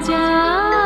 家。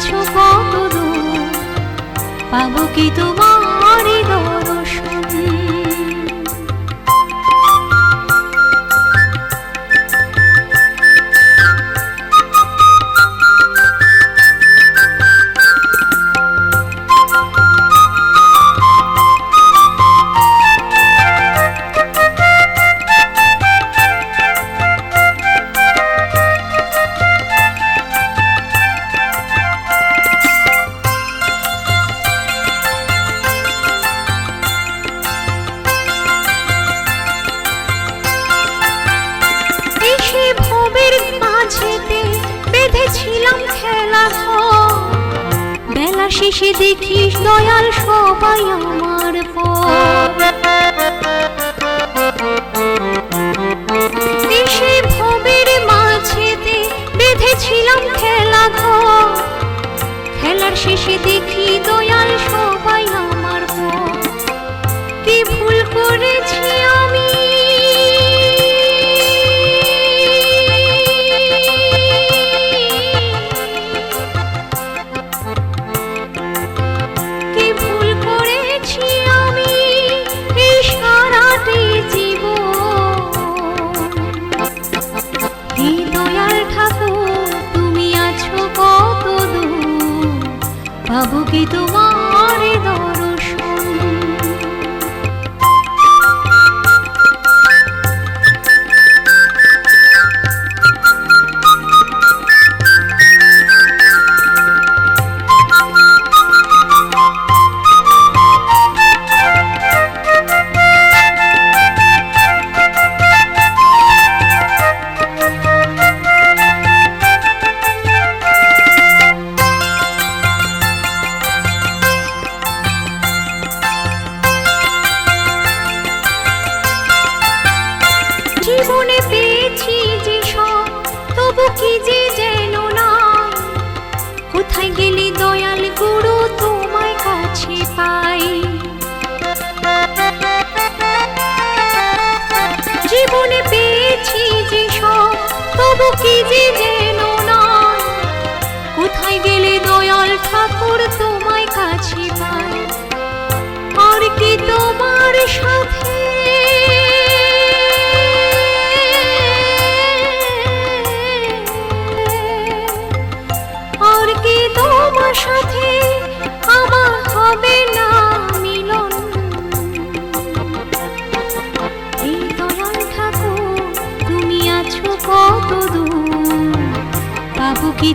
গেছো কত দূর পাবো কি তোমার দর্শন শেষে দেখিস দয়াল সবাই আমার ভবের মাঝেতে বেঁধেছিলাম খেলা ঘর। খেলার শেষে দেখি দয়াল সব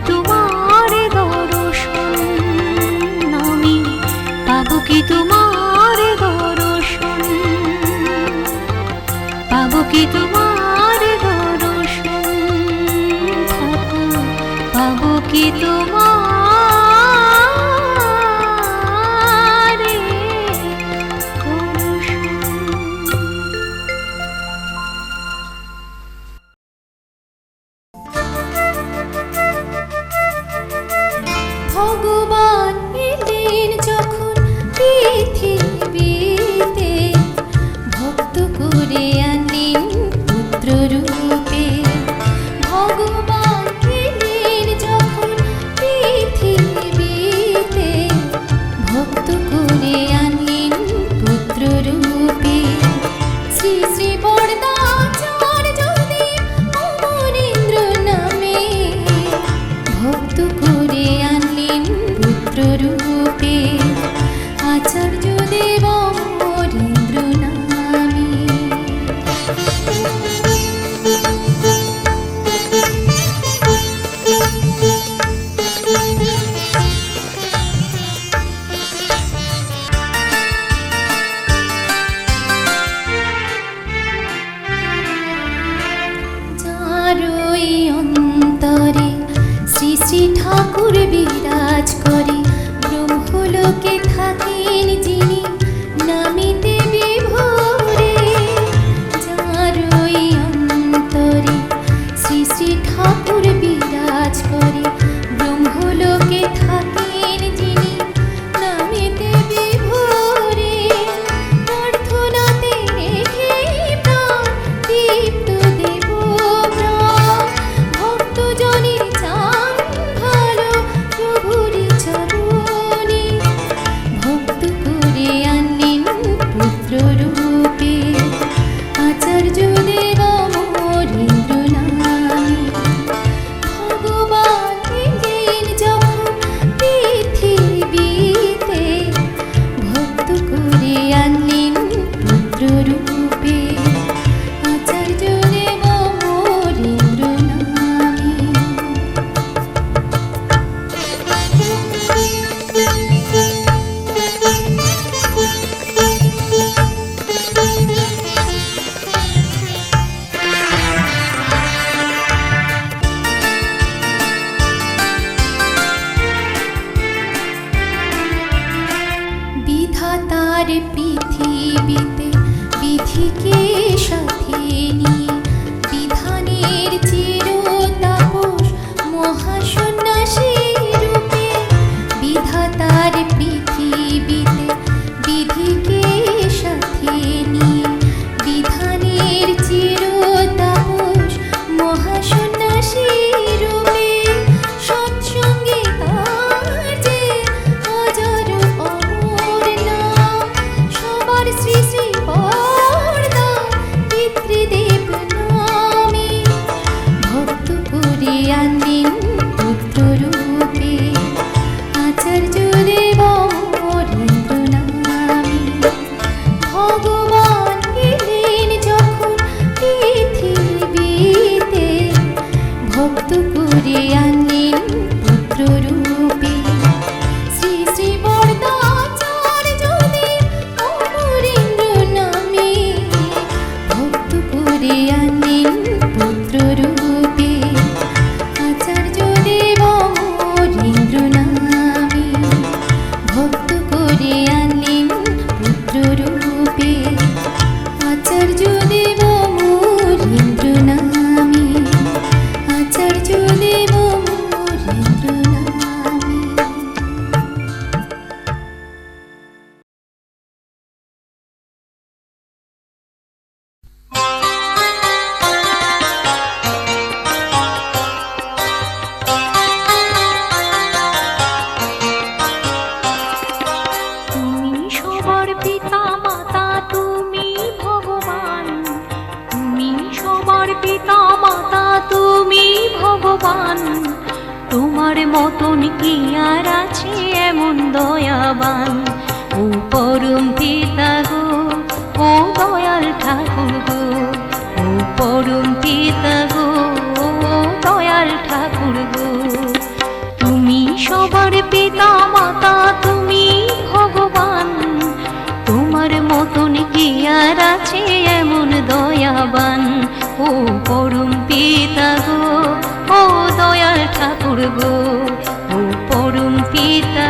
tout. করে আমার পিতা মাতা, তুমি ভগবান। তোমার মতন কি আর আছে এমন দয়াবান? ও পরম পিতা গো, ও দয়াল ঠাকুর গো, ও পরম পিতা গো, ও দয়াল ঠাকুর গো। তুমি সবার পিতা মাতা, তুমি ভগবান। তোমার মতন কি আর আছে এমন দয়াবান? ও পরম পিতা গো ও দয়াল ঠাকুর গো ও পরম পিতা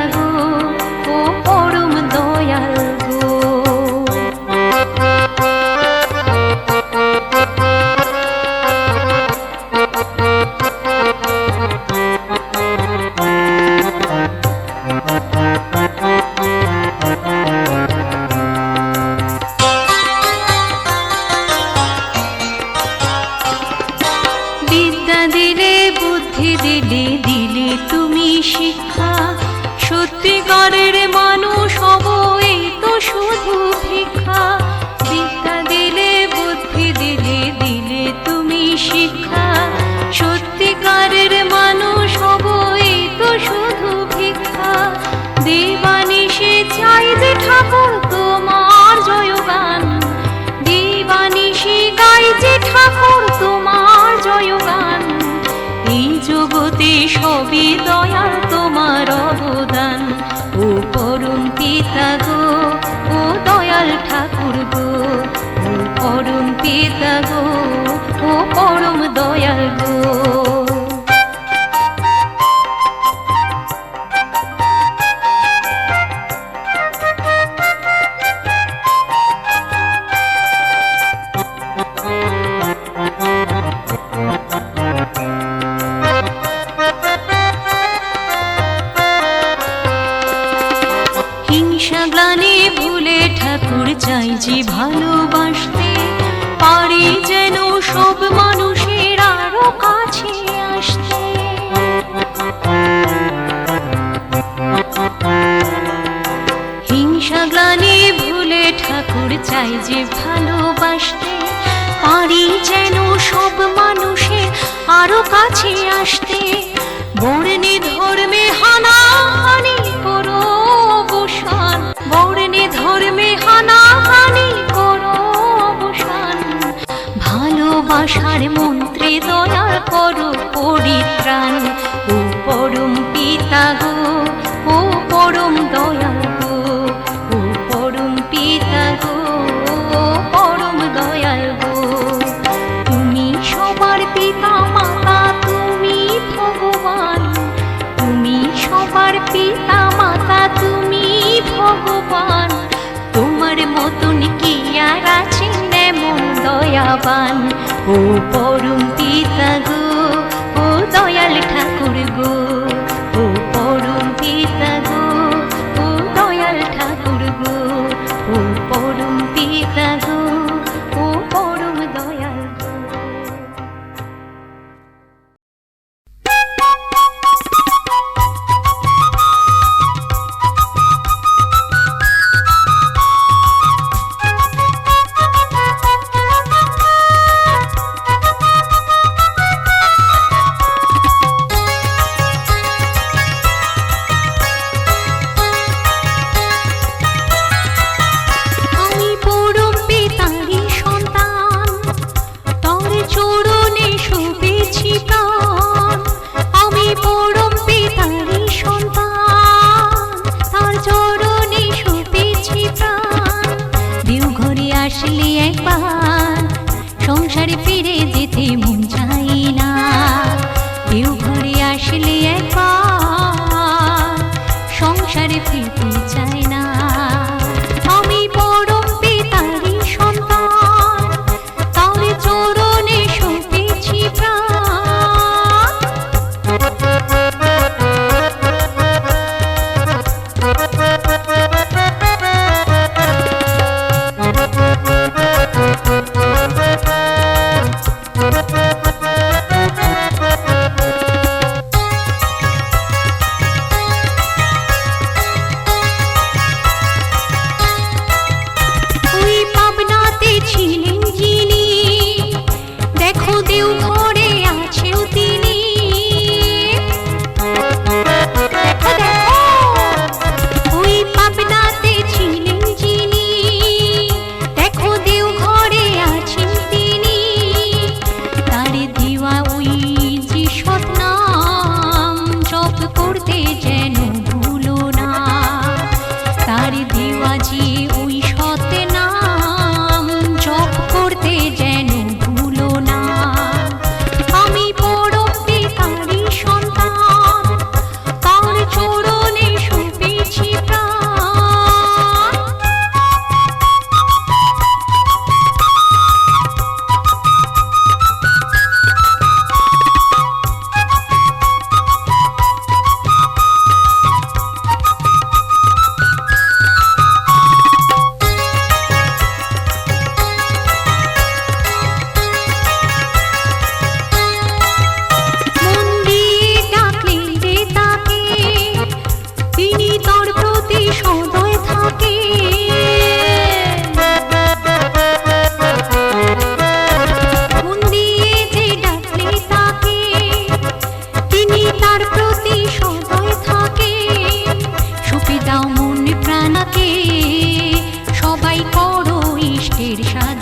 পিতা গো ও দয়াল ঠাকুর গো ও পরম পিতা গো দয়াবান ও পরম পিতা গো ও দয়াল নির্সাদ